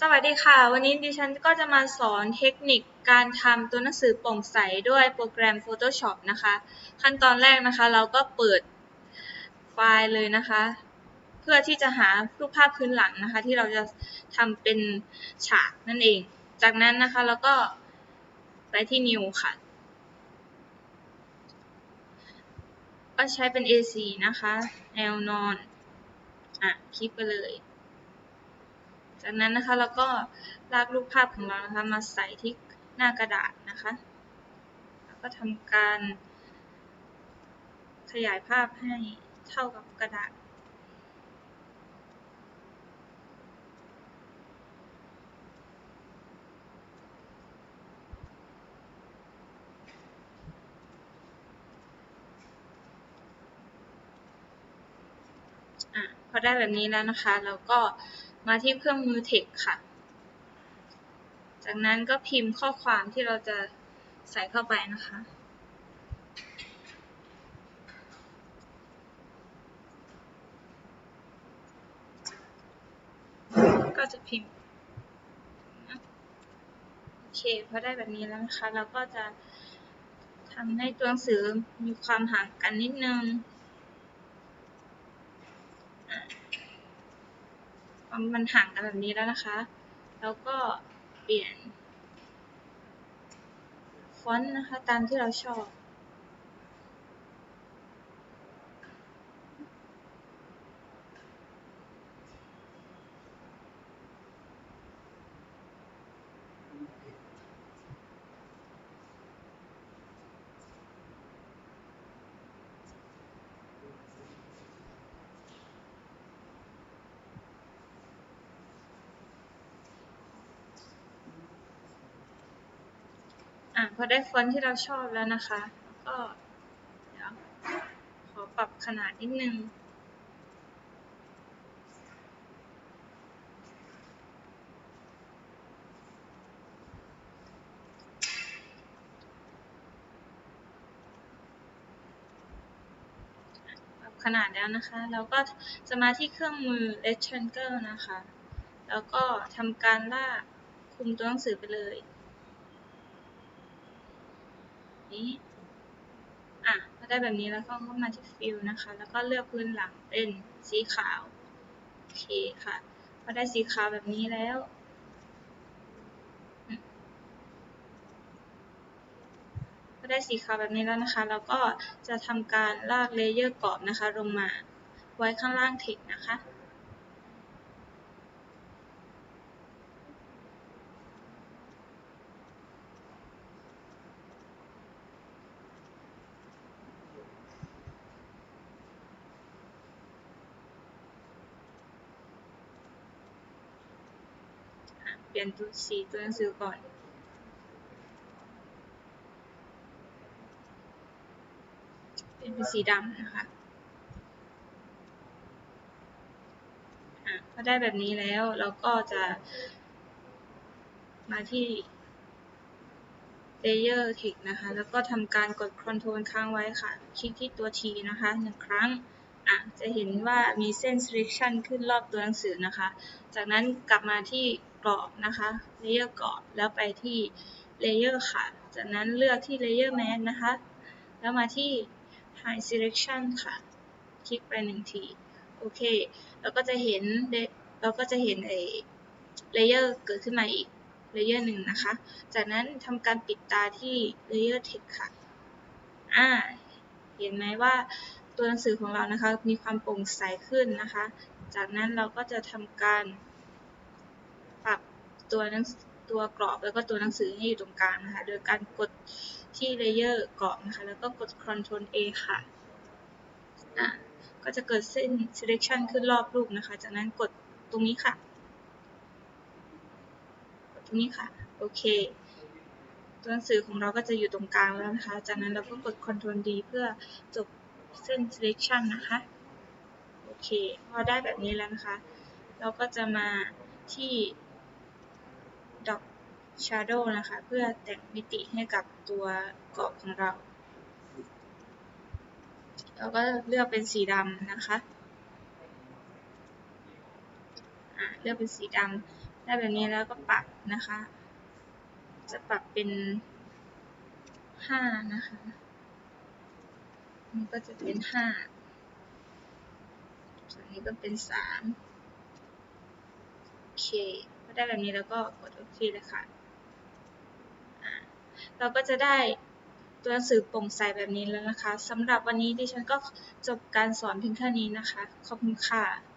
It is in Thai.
สวัสดีค่ะ วันนี้ดิฉันก็จะมาสอนเทคนิคการทำตัวหนังสือโปร่งใสด้วยโปรแกรม Photoshop นะคะ ขั้นตอนแรกนะคะ เราก็เปิดไฟล์เลยนะคะ เพื่อที่จะหารูปภาพพื้นหลังนะคะ ที่เราจะทำเป็นฉากนั่นเอง จากนั้นนะคะเราก็ไปที่ New ค่ะ ก็ใช้เป็น A4 นะคะแนวนอน อะ คลิกไปเลย จากนั้นนะคะเราก็ลากรูปภาพของเรานะคะมาใส่ที่หน้ากระดาษนะคะ แล้วก็ทำการขยายภาพให้เท่ากับกระดาษพอได้แบบนี้แล้วนะคะ เราก็ มาที่เครื่องมือ text ค่ะ จากนั้นก็พิมพ์ข้อความที่เราจะใส่เข้าไปนะคะ ก็จะพิมพ์โอเคพอได้แบบนี้แล้วนะคะ เราก็จะทำให้ตัวหนังสือมีความห่างกันนิดนึง มันห่างกันแบบนี้แล้วนะคะ แล้วก็เปลี่ยนฟอนต์นะคะตามที่เราชอบ อะพอได้ฟอนต์ที่เราชอบแล้วนะคะแล้วก็เดี๋ยวขอปรับขนาดนิดนึงปรับขนาดแล้วนะคะ แล้วก็จะมาที่เครื่องมือ rectangle นะคะ แล้วก็ทำการลากคุมตัวหนังสือไปเลย นี้ อะพอได้แบบนี้แล้วก็เข้ามาที่ฟิลนะคะ แล้วก็เลือกพื้นหลังเป็นสีขาว โอเคค่ะ พอได้สีขาวแบบนี้แล้วพอได้สีขาวแบบนี้แล้วนะคะ เราก็จะทำการลากเลเยอร์กรอบนะคะ ลงมาไว้ข้างล่างเทคนะคะ เปลี่ยนตัวสีตัวหนังสือก่อนเป็นสีดำนะคะอะพอได้แบบนี้แล้วเราก็จะมาที่ Layer Text นะคะ แล้วก็ทำการกด Ctrl ค้างไว้ค่ะ คลิกที่ตัว T นะคะหนึ่งครั้งอะจะเห็นว่ามีเส้น selection ขึ้นรอบตัวหนังสือนะคะ จากนั้นกลับมาที่ กรอบนะคะ layer กรอบแล้วไปที่ layer ค่ะ จากนั้นเลือกที่ layer mask นะคะ แล้วมาที่ high selection ค่ะ คลิกไปหนึ่งที โอเค เราก็จะเห็นเราก็จะเห็นไอ้ layer เกิดขึ้นมาอีก layer หนึ่งนะคะ จากนั้นทำการปิดตาที่ layer text ค่ะ อ่า เห็นไหมว่าตัวหนังสือของเรานะคะ มีความโปร่งใสขึ้นนะคะ จากนั้นเราก็จะทำการ ตัวหนังตัวกรอบแล้วก็ตัวหนังสือให้อยู่ตรงกลางนะคะ โดยการกดที่เลเยอร์กรอบนะคะ แล้วก็กด Ctrl A ค่ะอะ ก็จะเกิดเส้น selection ขึ้นรอบรูปนะคะ จากนั้นกดตรงนี้ค่ะ กดตรงนี้ค่ะ โอเค ตัวหนังสือของเราก็จะอยู่ตรงกลางแล้วนะคะ จากนั้นเราก็กด Ctrl D เพื่อจบเส้น selection นะคะ โอเค พอได้แบบนี้แล้วนะคะ เราก็จะมาที่ shadow นะคะ เพื่อแต่งมิติให้กับตัวกรอบของเรา เราก็เลือกเป็นสีดำนะคะเลือกเป็นสีดำได้แบบนี้แล้วก็ปรับนะคะ จะปรับเป็นห้านะคะ มันก็จะเป็นห้าส่วนนี้ก็เป็นสามโอเค พอได้แบบนี้แล้วก็กดโอเคเลยค่ะ เราก็จะได้ตัวหนังสือโปร่งใสแบบนี้แล้วนะคะสำหรับวันนี้ดิฉันก็จบการสอนเพียงแค่นี้นะคะ ขอบคุณค่ะ